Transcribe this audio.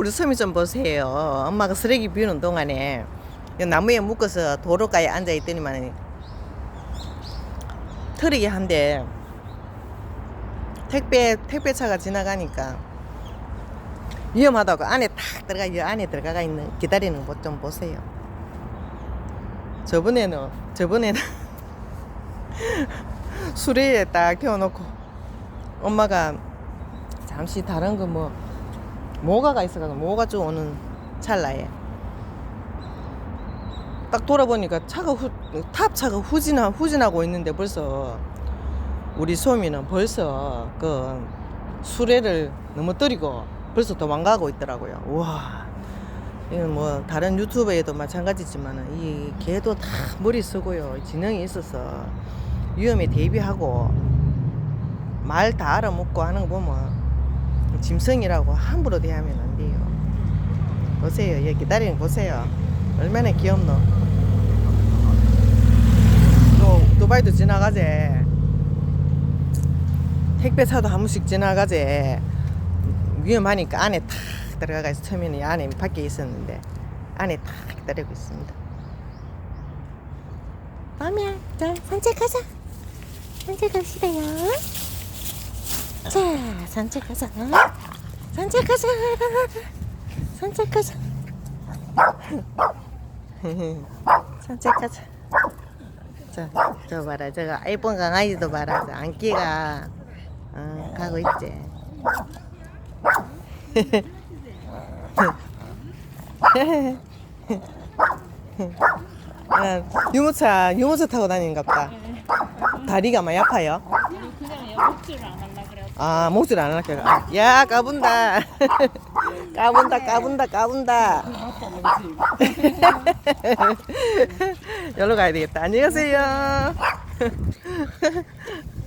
우리 섬이 좀 보세요. 엄마가 쓰레기 비우는 동안에 이 나무에 묶어서 도로가에 앉아 있더니만 트럭이 한대 택배 택배차가 지나가니까 위험하다고 안에 탁 들어가 이 안에 들어가 있는 기다리는 것 좀 보세요. 저번에는 저번에는 수레에 딱 태워놓고 엄마가 잠시 다른 거뭐 모가가 있어가지고 모가 좀 오는 찰나에 딱 돌아보니까 차가 후, 탑 차가 후진하, 후진하고 있는데 벌써 우리 소미는 벌써 그 수레를 넘어뜨리고 벌써 도망가고 있더라고요. 우와. 이건 뭐 다른 유튜브에도 마찬가지지만은 이 개도 다 머리 쓰고요. 지능이 있어서 위험에 대비하고 말 다 알아먹고 하는 거 보면 짐승이라고 함부로 대하면 안 돼요. 보세요. 얘 기다리는 거 보세요. 얼마나 귀엽노. 또 두바이도 지나가지. 택배차도 한 번씩 지나가지. 위험하니까 안에 탁 들어가 있어. 처음에는 안에 밖에 있었는데 안에 탁 기다리고 있습니다. 마미야, 자 산책하자. 산책합시다요. 자, 산책하자. 산책하자. 산책하자. 산책하자. 저, 저 봐라. 저거 아이폰 강아지도 봐라. 저 안기가 어, 가고 있지. 아, 유모차 유모차 타고 다니는갑다. 다리가 많이 아파요. 그냥 목줄을 안 할라. 아 목줄 안 할게. 야 까분다. 까분다 까분다 까분다. 여기로 가야 되겠다. 안녕히 가세요.